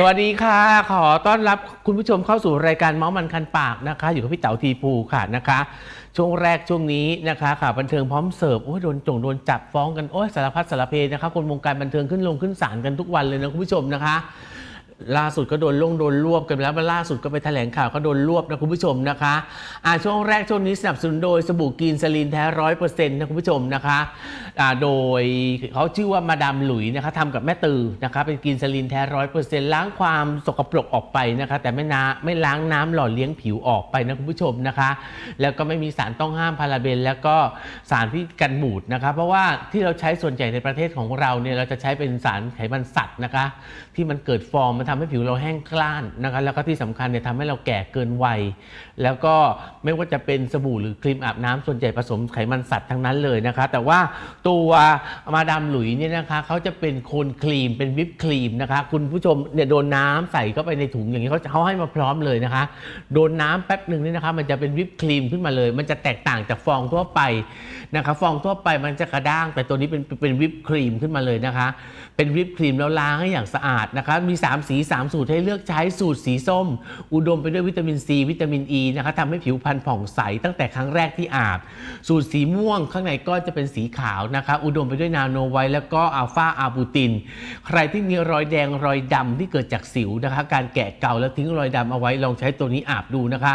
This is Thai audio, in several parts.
สวัสดีค่ะ ขอต้อนรับคุณผู้ชมเข้าสู่รายการเมาส์มันคันปากนะคะ อยู่กับพี่เต๋าทีภูค่ะนะคะ ช่วงแรกช่วงนี้นะคะข่าวบันเทิงพร้อมเสิร์ฟโอ้ยโดนจงโดนจับฟ้องกันโอ้ยสารพัดสารเพนะคะคนวงการบันเทิงขึ้นลงขึ้นศาลกันทุกวันเลยนะคุณผู้ชมนะคะ ล่าสุดก็โดนลงโดนรวบกันไปแล้วล่าสุดก็ไปแถลงข่าวก็โดนรวบนะคุณผู้ชมนะคะอ่าช่วงแรกช่วงนี้สนับสนุนโดยสบู่กรีนสลีนแท้ร้อยเปอร์เซ็นต์นะคุณผู้ชมนะคะอ่าโดยเขาชื่อว่ามาดามหลุยนะคะทำกับแม่ตือนะคะเป็นกรีนสลีนแท้ร้อยเปอร์เซ็นต์ล้างความสกปรกออกไปนะคะแต่ไม่น้ำไม่ล้างน้ำหล่อเลี้ยงผิวออกไปนะคุณผู้ชมนะคะ แล้วก็ไม่มีสารต้องห้ามพาราเบน แล้วก็สารที่กันบูดนะคะเพราะว่าที่เราใช้ส่วนใหญ่ในประเทศของเราเนี่ยเราจะใช้เป็นสารไขมันสัตว์นะคะที่มันเกิดฟองมันทำให้ผิวเราแห้งกร้านนะคะแล้วก็ที่สำคัญเนี่ยทำให้เราแก่เกินวัย แล้วก็ไม่ว่าจะเป็นสบู่หรือครีมอาบน้ำส่วนใหญ่ผสมไขมันสัตว์ทั้งนั้นเลยนะคะ แต่ว่าตัวมาดามหลุยเนี่ยนะคะเขาจะเป็นโคนครีมเป็นวิปครีมนะคะ คุณผู้ชมเนี่ยโดนน้ำใส่เข้าไปในถุงอย่างนี้เขาเขาให้มาพร้อมเลยนะคะ โดนน้ำแป๊บหนึ่งนี่นะคะ มันจะเป็นวิปครีมขึ้นมาเลย มันจะแตกต่างจากฟองทั่วไปนะคะฟองทั่วไปมันจะกระด้าง แต่ตัวนี้เป็นเป็นวิปครีมขึ้นมาเลยนะคะ เป็นวิปครีมแล้วล้างให้อย่างสะอาดนะคะ มี 3 สี3 สูตรให้เลือกใช้สูตรสีส้ม อุดมไปด้วยวิตามินซีวิตามินอ e ีนะคะทำให้ผิวพรรณผ่องใสตั้งแต่ครั้งแรกที่อาบ สูตรสีม่วงข้างในก็จะเป็นสีขาวนะคะ อุดมไปด้วยนาโนไวท์แล้วก็อัลฟาอาบูติน ใครที่มีรอยแดงรอยดำที่เกิดจากสิวนะคะ การแกะเก่าแล้วทิ้งรอยดำเอาไว้ลองใช้ตัวนี้อาบดูนะคะ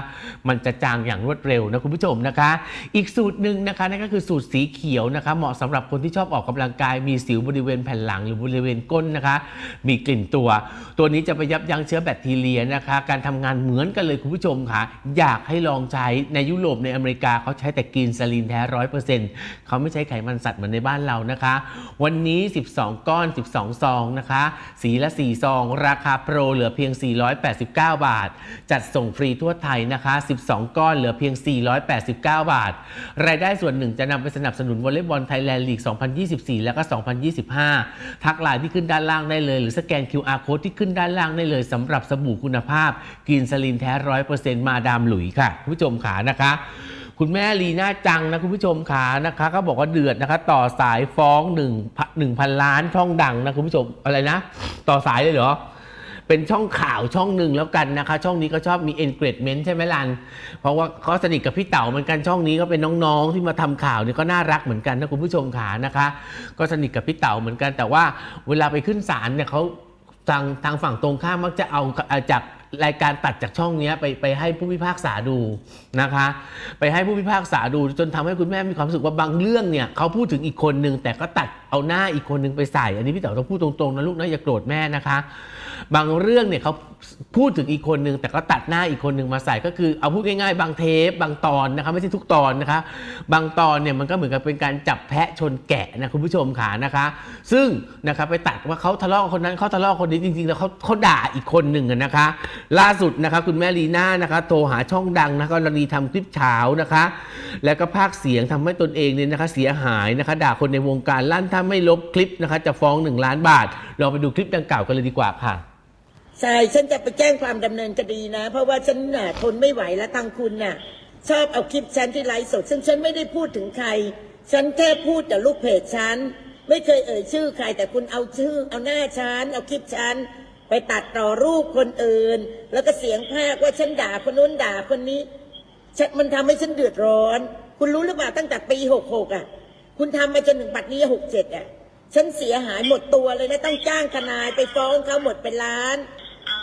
มันจะจางอย่างรวดเร็วนะคุณผู้ชมนะคะ อีกสูตรหนึ่งนะคะนั่นก็คือสูตรสีเขียวนะคะ เหมาะสำหรับคนที่ชอบออกกำลังกายมีสิวบริเวณแผ่นหลังหรือบริเวณก้นนะคะ มีกลิ่นตัวตัวนี้จะไปยับยั้งเชื้อแบคทีเรียนะคะ การทำงานเหมือนกันเลยคุณผู้ชมค่ะ อยากให้ลองใช้ในยุโรปในอเมริกาเขาใช้แต่กรีนซาลีนแท้ร้อยเปอร์เซ็นต์เขาไม่ใช้ไขมันสัตว์เหมือนในบ้านเรานะคะ วันนี้ 12 ก้อน 12 ซองนะคะ สีละ 4 ซอง ราคาโปรเหลือเพียง 489 บาท จัดส่งฟรีทั่วไทยนะคะ 12 ก้อนเหลือเพียง 489 บาท รายได้ส่วนหนึ่งจะนำไปสนับสนุนวอลเลย์บอลไทยแลนด์ลีก 2024 แล้วก็ 2025 ทักไลน์ที่ขึ้นด้านล่างได้เลย หรือสแกน QR code ที่ขึ้นด้านานล่างได้เลยสำหรับสบู่คุณภาพกรีนสลินแท้ร้อยเปอร์เซ็นต์มาดามหลุยค่ะคุณผู้ชมขานะคะคุณแม่ลีน่าจังนะคุณผู้ชมขานะคะก็บอกว่าเดือดนะคะ ต่อสายฟ้อง1 1 0 0 0ล้านช่องดังนะคุณผู้ชมอะไรนะ ต่อสายเลยเหรอเป็นช่องข่าวช่องหนึ่งแล้วกันนะคะ ช่องนี้ก็ชอบมี engagement ใช่ไหมลัน เพราะว่าเขาสนิทกับพี่เต๋าเหมือนกันช่องนี้ก็เป็นน้องๆ ที่มาทำข่าวเนี่ยก็น่ารักเหมือนกันนะคุณผู้ชมขานะคะ ก็สนิทกับพี่เต๋าเหมือนกันแต่ว่าเวลาไปขึ้นศาลเนี่ยเขา ทางทางฝั่งตรงข้ามมักจะเอาจาก รายการตัดจากช่องนี้ไปไปให้ผู้พิพากษาดูนะคะ ไปให้ผู้พิพากษาดูจนทำให้คุณแม่มีความรู้สึกว่าบางเรื่องเนี่ยเขาพูดถึงอีกคนนึงแต่ก็ตัดเอาหน้าอีกคนนึงไปใส่ อันนี้พี่เต๋อต้องพูดตรงๆนะลูกนะอย่าโกรธแม่นะคะ บางเรื่องเนี่ยเขาพูดถึงอีกคนนึงแต่ก็ตัดหน้าอีกคนนึงมาใส่ก็คือเอาพูดง่ายๆ บางเทปบางตอนนะคะไม่ใช่ทุกตอนนะคะ บางตอนเนี่ยมันก็เหมือนกับเป็นการจับแพะชนแกะนะคุณผู้ชมขานะคะ ซึ่งนะคะไปตัดว่าเขาทะเลาะคนนั้นเขาทะเลาะคนนี้จริงๆแล้วเขาเขาด่าอีกคนหนึ่งนะคะล่าสุดนะคะคุณแม่ลีน่านะคะโทรหาช่องดังนะคะกรณีทำคลิปเช้านะคะ แล้วก็พากเสียงทำให้ตนเองเนี่ยนะคะเสียหายนะคะ ด่าคนในวงการลั่นถ้าไม่ลบคลิปนะคะ จะฟ้อง 1 ล้านบาท เราไปดูคลิปดังกล่าวกันเลยดีกว่าค่ะใช่ฉันจะไปแจ้งความดำเนินคดีนะ เพราะว่าฉันน่ะทนไม่ไหวแล้วทางคุณน่ะ ชอบเอาคลิปฉันที่ไลฟ์สดซึ่งฉันไม่ได้พูดถึงใคร ฉันแค่พูดแต่ลูกเพจฉันไม่เคยเอ่ยชื่อใครแต่คุณเอาชื่อ เอาหน้าฉันเอาคลิปฉัน ไปตัดต่อรูปคนอื่น แล้วก็เสียงภาคว่าฉันด่าคนนู้นด่าคนนี้ฉันมันทำให้ฉันเดือดร้อน คุณรู้หรือเปล่าตั้งแต่ปีหกหกอะ คุณทำมาจนถึงปัจจุบันหกเจ็ดอะ ฉันเสียหายหมดตัวเลยนะต้องจ้างทนายไปฟ้องเขาหมดเป็นล้านอ่า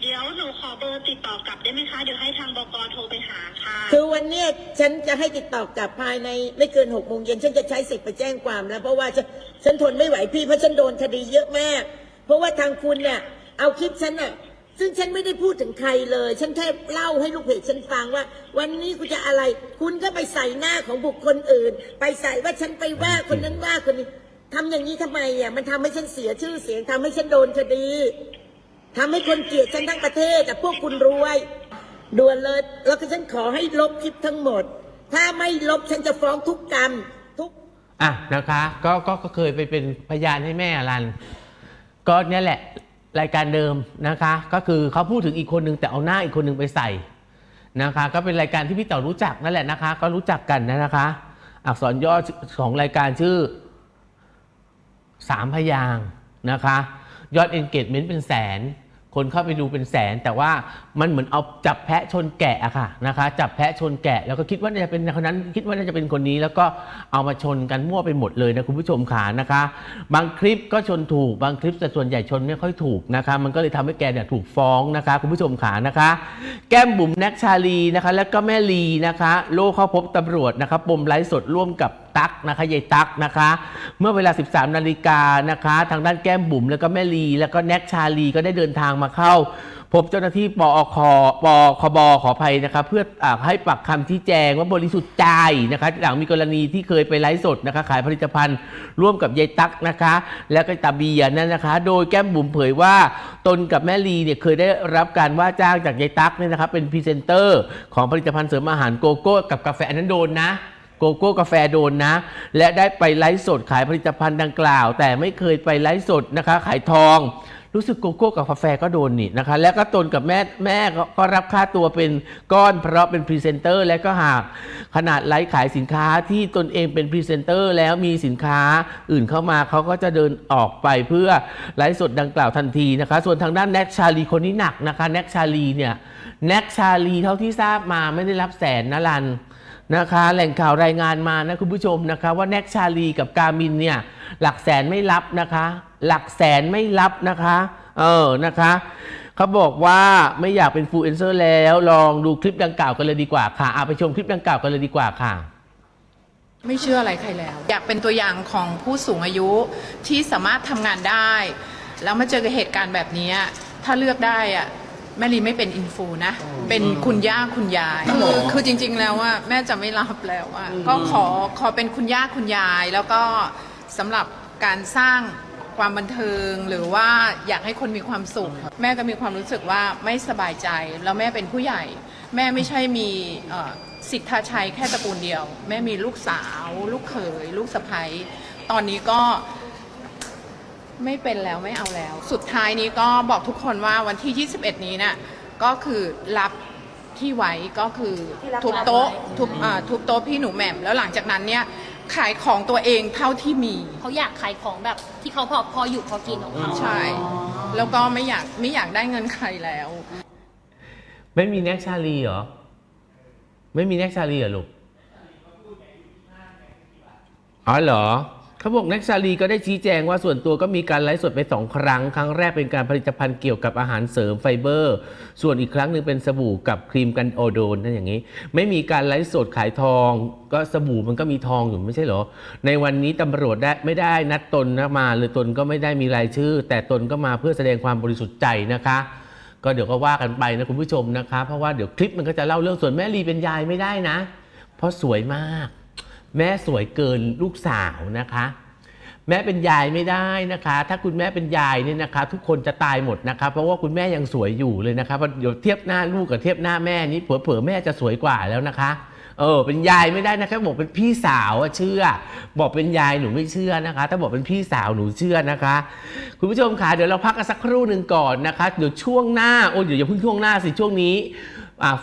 เดี๋ยวหนูขอเบอร์ติดต่อกลับได้ไหมคะ เดี๋ยวให้ทางบกโทรไปหาค่ะ คือวันเนี้ยฉันจะให้ติดต่อกลับภายในไม่เกินหกโมงเย็นฉันจะใช้สิทธิ์ไปแจ้งความแล้วเพราะว่าฉันฉันทนไม่ไหวพี่เพราะฉันโดนคดีเยอะมาก เพราะว่าทางคุณเนี่ย เอาคลิปฉันน่ะ ซึ่งฉันไม่ได้พูดถึงใครเลย ฉันแค่เล่าให้ลูกเพจฉันฟังว่า วันนี้กูจะอะไร คุณก็ไปใส่หน้าของบุคคลอื่น ไปใส่ว่าฉันไปว่าคนนั้นว่าคนนี้ทำอย่างนี้ทำไมอะมันทำให้ฉันเสียชื่อเสียงทำให้ฉันโดนคดีทำให้คนเกลียดฉันทั้งประเทศแต่พวกคุณรวยด่วนเลย แล้วก็ฉันขอให้ลบคลิปทั้งหมด ถ้าไม่ลบฉันจะฟ้องทุกกรรมทุก อะนะคะก็ก็ก็เคยไปเป็นพยานให้แม่อรัน ก็เนี่ยแหละ รายการเดิมนะคะ ก็คือเขาพูดถึงอีกคนนึงแต่เอาหน้าอีกคนนึงไปใส่นะคะ ก็เป็นรายการที่พี่เต๋อรู้จักนั่นแหละนะคะ ก็รู้จักกันนะคะ อักษรย่อของรายการชื่อสามพยางนะคะ ยอดเอนเกจเมนต์เป็นแสน คนเข้าไปดูเป็นแสน แต่ว่ามันเหมือนเอาจับแพะชนแกะอะค่ะนะคะ จับแพะชนแกะ แล้วก็คิดว่าน่าจะเป็นคนนั้นคิดว่าน่าจะเป็นคนนี้ แล้วก็เอามาชนกันมั่วไปหมดเลยนะคุณผู้ชมขานะคะ บางคลิปก็ชนถูกบางคลิปแต่ส่วนใหญ่ชนไม่ค่อยถูกนะคะ มันก็เลยทำให้แกเนี่ยถูกฟ้องนะคะ คุณผู้ชมขานะคะ แก้มบุ๋มแน็กชาลีนะคะ แล้วก็แม่ลีนะคะ โลเข้าพบตำรวจนะคะปมไลฟ์สดร่วมกับตั๊กนะคะยายตั๊กนะคะ เมื่อเวลา 13 นาฬิกานะคะ ทางด้านแก้มบุ๋มแล้วก็แม่ลี แล้วก็แน็กชาลีก็ได้เดินทางมาเข้า พบเจ้าหน้าที่ปอคปอคบขออภัยนะคะเพื่ออให้ปักคำที่แจงว่าบริสุทธิ์ใจนะคะหลังมีกรณีที่เคยไปไลฟ์สดนะคะขายผลิตภัณฑ์ร่วมกับยายตั๊กนะคะ แล้วก็ตาเบียนั่นนะคะ โดยแก้มบุ๋มเผยว่าตนกับแม่ลีเนี่ยเคยได้รับการว่าจ้างจากยายตั๊กเนี่ยนะคะเป็นพรีเซนเตอร์ของผลิตภัณฑ์เสริมอาหารโกโก้กับกาแฟอันนั้นโดนนะโกโก้กาแฟโดนนะ และได้ไปไลฟ์สดขายผลิตภัณฑ์ดังกล่าว แต่ไม่เคยไปไลฟ์สดนะคะขายทอง รู้สึกโกโก้กับกาแฟก็โดนนี่นะคะ แล้วก็ตนกับแม่แม่ก็ก็รับค่าตัวเป็นก้อนเพราะเป็นพรีเซนเตอร์ และก็หากขนาดไลฟ์ขายสินค้าที่ตนเองเป็นพรีเซนเตอร์แล้วมีสินค้าอื่นเข้ามาเขาก็จะเดินออกไปเพื่อไลฟ์สดดังกล่าวทันทีนะคะ ส่วนทางด้านแน็กชาลีคนนี้หนักนะคะแน็กชาลีเนี่ยแน็กชาลีเท่าที่ทราบมาไม่ได้รับแสนนะลัน นะคะแหล่งข่าวรายงานมานะคุณผู้ชมนะคะว่าแน็กชาลีกับกามินเนี่ยหลักแสนไม่รับนะคะ หลักแสนไม่รับนะคะเออนะคะเขาบอกว่าไม่อยากเป็นฟูเอนเซอร์แล้ว ลองดูคลิปดังกล่าวกันเลยดีกว่าค่ะเอาไปชมคลิปดังกล่าวกันเลยดีกว่าค่ะ ไม่เชื่ออะไรใครแล้ว อยากเป็นตัวอย่างของผู้สูงอายุที่สามารถทำงานได้ แล้วมาเจอกับเหตุการณ์แบบนี้ ถ้าเลือกได้อะ แม่ลีไม่เป็นอินฟูนะ เป็นคุณย่าคุณยายคือคือจริง ๆ แล้วว่าแม่จะไม่รับแล้วอะก็ขอขอเป็นคุณย่าคุณยาย แล้วก็สำหรับการสร้างความบันเทิงหรือว่าอยากให้คนมีความสุข แม่ก็มีความรู้สึกว่าไม่สบายใจ แล้วแม่เป็นผู้ใหญ่ แม่ไม่ใช่มีเอ่อสิทธาชัยแค่ตระกูลเดียว แม่มีลูกสาว ลูกเขย ลูกสะใภ้ตอนนี้ก็ ไม่เป็นแล้วไม่เอาแล้ว สุดท้ายนี้ก็บอกทุกคนว่าวันที่ 21 นี้น่ะก็คือรับที่ไว้ก็คือที่รับทุบโต๊ะไว้ทุบอ่าทุบโต๊ะพี่หนูแหม่มแล้วหลังจากนั้นเนี่ยขายของตัวเองเท่าที่มี เขาอยากขายของแบบที่เขาพอพออยู่พอกินของเขาใช่ แล้วก็ไม่อยากไม่อยากได้เงินใครแล้ว ไม่มีแน็กชาลีเหรอ ไม่มีแน็กชาลีเหรอลูก อ๋อเหรอ เขาบอกแน็กชาลีก็ได้ชี้แจงว่าส่วนตัวก็มีการไลฟ์สดไปสองครั้ง ครั้งแรกเป็นการผลิตภัณฑ์เกี่ยวกับอาหารเสริมไฟเบอร์ ส่วนอีกครั้งหนึ่งเป็นสบู่กับครีมกันโอโดนนั่นอย่างนี้ ไม่มีการไลฟ์สดขายทอง ก็สบู่มันก็มีทองอยู่ไม่ใช่เหรอ ในวันนี้ตำรวจได้ไม่ได้นัดตนนะมาหรือตนก็ไม่ได้มีรายชื่อ แต่ตนก็มาเพื่อแสดงความบริสุทธิ์ใจนะคะ ก็เดี๋ยวก็ว่ากันไปนะคุณผู้ชมนะคะ เพราะว่าเดี๋ยวคลิปมันก็จะเล่าเรื่องส่วนแม่ลีเป็นยายไม่ได้นะ เพราะสวยมาก แม่สวยเกินลูกสาวนะคะ แม่เป็นยายไม่ได้นะคะ ถ้าคุณแม่เป็นยายเนี่ยนะคะ ทุกคนจะตายหมดนะคะ เพราะว่าคุณแม่ยังสวยอยู่เลยนะคะเพราะเดี๋ยวเทียบหน้าลูกกับเทียบหน้าแม่นี่เผลอๆแม่จะสวยกว่าแล้วนะคะเออเป็นยายไม่ได้นะคะบอกเป็นพี่สาวเชื่อ บอกเป็นยายหนูไม่เชื่อนะคะ ถ้าบอกเป็นพี่สาวหนูเชื่อนะคะ คุณผู้ชมคะเดี๋ยวเราพักกันสักครู่หนึ่งก่อนนะคะ เดี๋ยวช่วงหน้าโอ้เดี๋ยวอย่าเพิ่งช่วงหน้าสิช่วงนี้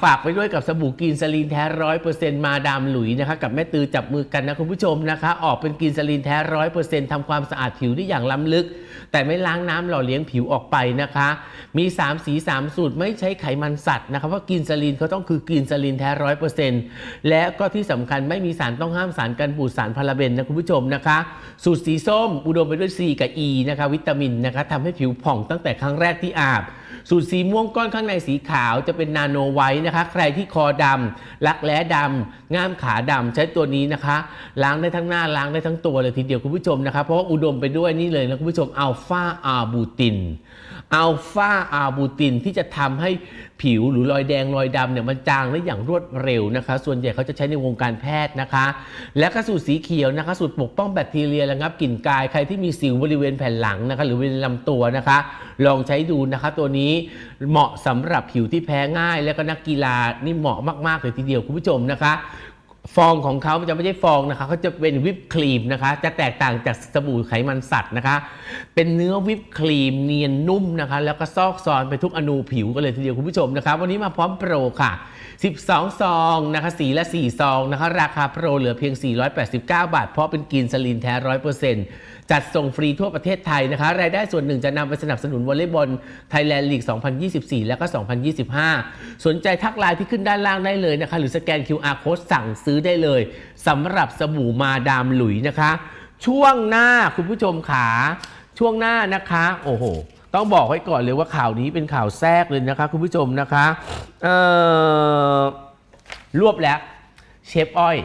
ฝากไปด้วยกับสบู่กรีนซาลีนแท้ร้อยเปอร์เซ็นต์มาดามหลุยนะคะกับแม่ตือจับมือกันนะคุณผู้ชมนะคะ ออกเป็นกรีนซาลีนแท้ร้อยเปอร์เซ็นต์ทำความสะอาดผิวได้อย่างล้ำลึก แต่ไม่ล้างน้ำหล่อเลี้ยงผิวออกไปนะคะ มี 3 สี 3 สูตรไม่ใช้ไขมันสัตว์นะคะเพราะกรีนซาลีนเขาต้องคือกรีนซาลีนแท้ร้อยเปอร์เซ็นต์และก็ที่สำคัญไม่มีสารต้องห้ามสารกันบูดสารพาราเบนนะคุณผู้ชมนะคะ สูตรสีส้มอุดมไปด้วย C กับ E นะคะวิตามินนะคะทำให้ผิวผ่องตั้งแต่ครั้งแรกที่อาบสูตรสีม่วงก้อนข้างในสีขาวจะเป็นนาโนไวท์นะคะ ใครที่คอดำรักแร้ดำง่ามขาดำใช้ตัวนี้นะคะ ล้างได้ทั้งหน้าล้างได้ทั้งตัวเลยทีเดียวคุณผู้ชมนะคะเพราะว่าอุดมไปด้วยนี่เลยนะคุณผู้ชมอัลฟาอาบูตินอัลฟาอาบูตินที่จะทำให้ผิวหรือรอยแดงรอยดำเนี่ยมันจางได้อย่างรวดเร็วนะคะ ส่วนใหญ่เขาจะใช้ในวงการแพทย์นะคะ และก็สูตรสีเขียวนะคะ สูตรปกป้องแบคทีเรียระงับกลิ่นกายใครที่มีสิวบริเวณแผ่นหลังนะคะ หรือบริเวณลำตัวนะคะ ลองใช้ดูนะคะ ตัวนี้เหมาะสำหรับผิวที่แพ้ง่าย และก็นักกีฬานี่เหมาะมากๆเลยทีเดียวคุณผู้ชมนะคะฟองของเขาจะไม่ใช่ฟองนะคะเขาจะเป็นวิปครีมนะคะ จะแตกต่างจากสบู่ไขมันสัตว์นะคะ เป็นเนื้อวิปครีมเนียนนุ่มนะคะ แล้วก็ซอกซอนไปทุกอนูผิวกันเลยทีเดียวคุณผู้ชมนะคะ วันนี้มาพร้อมโปรค่ะ 12 ซองนะคะ สีละ 4 ซองนะคะ ราคาโปรเหลือเพียง 489 บาท เพราะเป็นกรีนสลินแท้ 100%จัดส่งฟรีทั่วประเทศไทยนะคะรายได้ส่วนหนึ่งจะนำไปสนับสนุนวอลเลย์บอลไทยแลนด์ลีก 2024 แล้วก็ 2025 สนใจทักไลน์ที่ขึ้นด้านล่างได้เลยนะคะ หรือสแกน QR code สั่งซื้อได้เลยสำหรับสบู่มาดามหลุยนะคะ ช่วงหน้าคุณผู้ชมขาช่วงหน้านะคะ โอ้โห ต้องบอกไว้ก่อนเลยว่าข่าวนี้เป็นข่าวแทรกเลยนะคะ คุณผู้ชมนะคะ เอ่อ รวบแล้ว เชฟอ้อย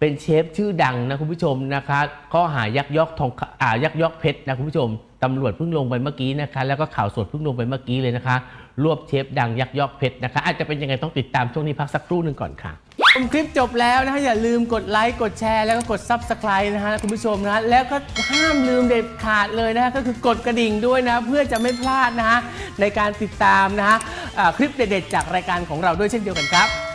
เป็นเชฟชื่อดังนะคุณผู้ชมนะคะข้อหายักยอกทองอ่ายักยอกเพชรนะคุณผู้ชมตำรวจเพิ่งลงไปเมื่อกี้นะคะ แล้วก็ข่าวสดเพิ่งลงไปเมื่อกี้เลยนะคะ รวบเชฟดังยักยอกเพชรนะคะ อาจจะเป็นยังไงต้องติดตามช่วงนี้พักสักครู่หนึ่งก่อนค่ะชมคลิปจบแล้วนะฮะอย่าลืมกดไลค์กดแชร์แล้วก็กด Subscribe นะฮะคุณผู้ชมนะะแล้วก็ห้ามลืมเด็ดขาดเลยนะฮะก็คือกดกระดิ่งด้วยนะเพื่อจะไม่พลาดนะฮะในการติดตามนะฮะอ่าคลิปเด็ดๆจากรายการของเราด้วยเช่นเดียวกันครับ